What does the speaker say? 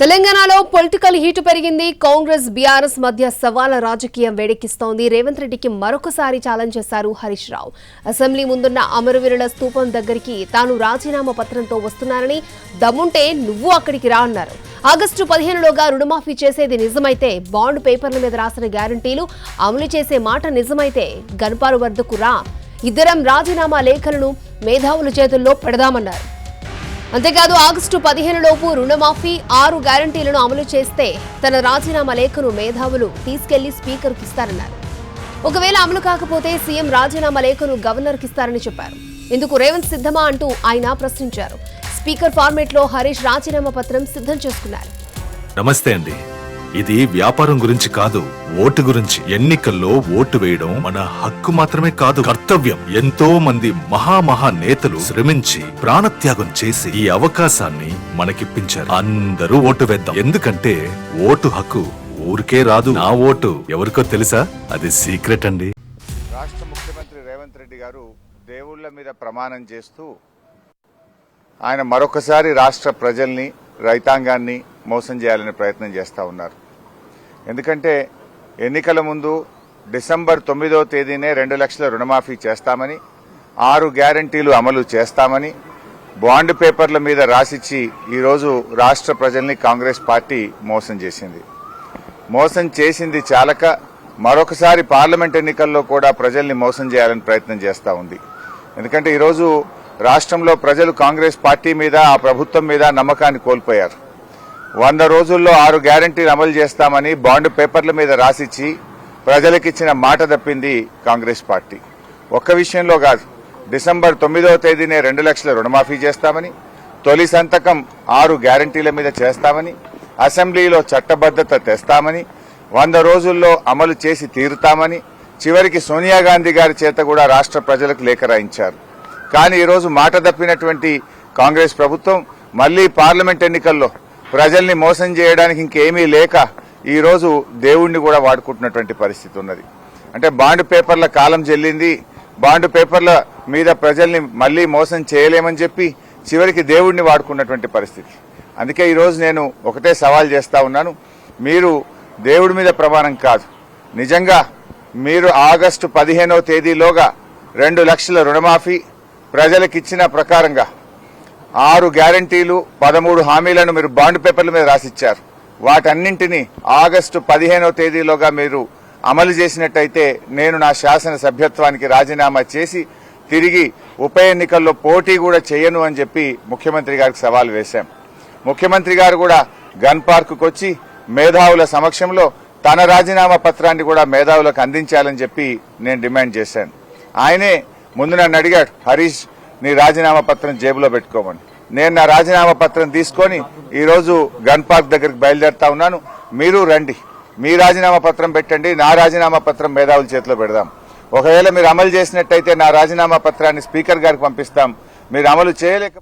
తెలంగాణలో political heat పెరిగింది. Congress BRS మధ్య సవాల రాజకీయం వేడెక్కిస్తోంది. రేవంత్ రెడ్డికి మరొకసారి ఛాలెంజ్ చేశారు హరీష్ రావు. అసెంబ్లీ ముందున్న అమరవీరుల స్తూపం దగ్గరికి తాను రాజీనామా పత్రంతో వస్తున్నానని దమ్ముంటే నువ్వు అక్కడికి రా అన్నారు. ఆగస్టు పదిహేనులోగా రుణమాఫీ చేసేది నిజమైతే బాండ్ పేపర్ల మీద రాసిన గ్యారంటీలు అమలు చేసే మాట నిజమైతే గన్పారు వద్దకు రా. ఇద్దరం రాజీనామా లేఖలను మేధావుల చేతుల్లో పెడదామన్నారు. అంతేకాదు ఆగస్టు పదిహేను లోపు రుణమాఫీ ఆరు గ్యారంటీలను అమలు చేస్తే తన రాజీనామా లేఖను మేధావులు తీసుకెళ్ళి స్పీకర్కు ఇస్తారన్నారు. ఒకవేళ అమలు కాకపోతే సీఎం రాజీనామా లేఖను గవర్నర్కి ఇస్తారని చెప్పారు. ఇందుకు రేవంత్ సిద్ధమా అంటూ ఆయన ప్రశ్నించారు. స్పీకర్ ఫార్మేట్లో హరీష్ రాజీనామా పత్రం సిద్ధం చేసుకున్నారు. నమస్తే అండి. ఇది వ్యాపారం గురించి కాదు ఓటు గురించి. ఎన్నికల్లో ఓటు వేయడం మన హక్కు మాత్రమే కాదు. కర్తవ్యం. ఎంతో మంది మహామహా నేతలు శ్రమించి ప్రాణత్యాగం చేసి ఈ అవకాశాన్ని మనకిప్పించారు. అందరూ ఓటు వేద్దాం. ఎందుకంటే ఓటు హక్కు ఊరికే రాదు. నా ఓటు ఎవరికో తెలుసా? అది సీక్రెట్ అండి. రాష్ట్ర ముఖ్యమంత్రి రేవంత్ రెడ్డి గారు దేవుళ్ళ మీద ప్రమాణం చేస్తూ ఆయన మరొకసారి రాష్ట్ర ప్రజల్ని రైతాంగాన్ని మోసం చేయాలనే ప్రయత్నం చేస్తూ ఉన్నారు. ఎందుకంటే ఎన్నికల ముందు డిసెంబర్ తొమ్మిదో తేదీనే రెండు లక్షల రుణమాఫీ చేస్తామని ఆరు గ్యారంటీలు అమలు చేస్తామని బాండ్ పేపర్ల మీద రాసిచ్చి ఈరోజు రాష్ట్ర ప్రజల్ని కాంగ్రెస్ పార్టీ మోసం చేసింది. మోసం చేసింది చాలక మరొకసారి పార్లమెంట్ ఎన్నికల్లో కూడా ప్రజల్ని మోసం చేయాలని ప్రయత్నం చేస్తూ ఉంది. ఎందుకంటే ఈరోజు రాష్ట్రంలో ప్రజలు కాంగ్రెస్ పార్టీ మీద ఆ ప్రభుత్వం మీద నమ్మకాన్ని కోల్పోయారు. వంద రోజుల్లో ఆరు గ్యారంటీలు అమలు చేస్తామని బాండ్ పేపర్ల మీద రాసిచ్చి ప్రజలకిచ్చిన మాట తప్పింది కాంగ్రెస్ పార్టీ. ఒక్క విషయంలో కాదు డిసెంబర్ తొమ్మిదవ తేదీనే రెండు లక్షల రుణమాఫీ చేస్తామని తొలి సంతకం ఆరు గ్యారంటీల మీద చేస్తామని అసెంబ్లీలో చట్టబద్దత తెస్తామని వంద రోజుల్లో అమలు చేసి తీరుతామని చివరికి సోనియా గాంధీ గారి చేత కూడా రాష్ట్ర ప్రజలకు లేఖ రాయించారు. కానీ ఈరోజు మాట తప్పినటువంటి కాంగ్రెస్ ప్రభుత్వం మళ్ళీ పార్లమెంట్ ఎన్నికల్లో ప్రజల్ని మోసం చేయడానికి ఇంకేమీ లేక ఈరోజు దేవుణ్ణి కూడా వాడుకుంటున్నటువంటి పరిస్థితి ఉన్నది. అంటే బాండ్ పేపర్ల కాలం చెల్లింది. బాండ్ పేపర్ల మీద ప్రజల్ని మళ్ళీ మోసం చేయలేమని చెప్పి చివరికి దేవుణ్ణి వాడుకున్నటువంటి పరిస్థితి. అందుకే ఈరోజు నేను ఒకటే సవాల్ చేస్తా ఉన్నాను. మీరు దేవుడి మీద ప్రమాణం కాదు. నిజంగా మీరు ఆగస్టు పదిహేనవ తేదీలోగా రెండు లక్షల రుణమాఫీ ప్రజలకిచ్చిన ప్రకారంగా ఆరు గ్యారంటీలు పదమూడు హామీలను మీరు బాండ్ పేపర్ల మీద రాసిచ్చారు. వాటన్నింటినీ ఆగస్టు పదిహేనవ తేదీలోగా మీరు అమలు చేసినట్టయితే నేను నా శాసన సభ్యత్వానికి రాజీనామా చేసి తిరిగి ఉప ఎన్నికల్లో పోటీ కూడా చేయను అని చెప్పి ముఖ్యమంత్రి గారికి సవాల్ వేశాం. ముఖ్యమంత్రి గారు కూడా గన్ పార్క్ వచ్చి మేధావుల సమక్షంలో తన రాజీనామా పత్రాన్ని కూడా మేధావులకు అందించాలని చెప్పి నేను డిమాండ్ చేశాను. ఆయనే ముందు నన్ను అడిగాడు హరీష్ నీ రాజీనామా పత్రం జేబులో పెట్టుకోమని. నేను నా రాజీనామా పత్రం తీసుకొని ఈరోజు గన్ పార్క్ దగ్గరికి బయలుదేరుతా ఉన్నాను. మీరు రండి. మీ రాజీనామా పత్రం పెట్టండి. నా రాజీనామా పత్రం మేధావుల చేతిలో పెడదాం. ఒకవేళ మీరు అమలు చేసినట్టయితే నా రాజీనామా పత్రాన్ని స్పీకర్ గారికి పంపిస్తాం. మీరు అమలు చేయలేక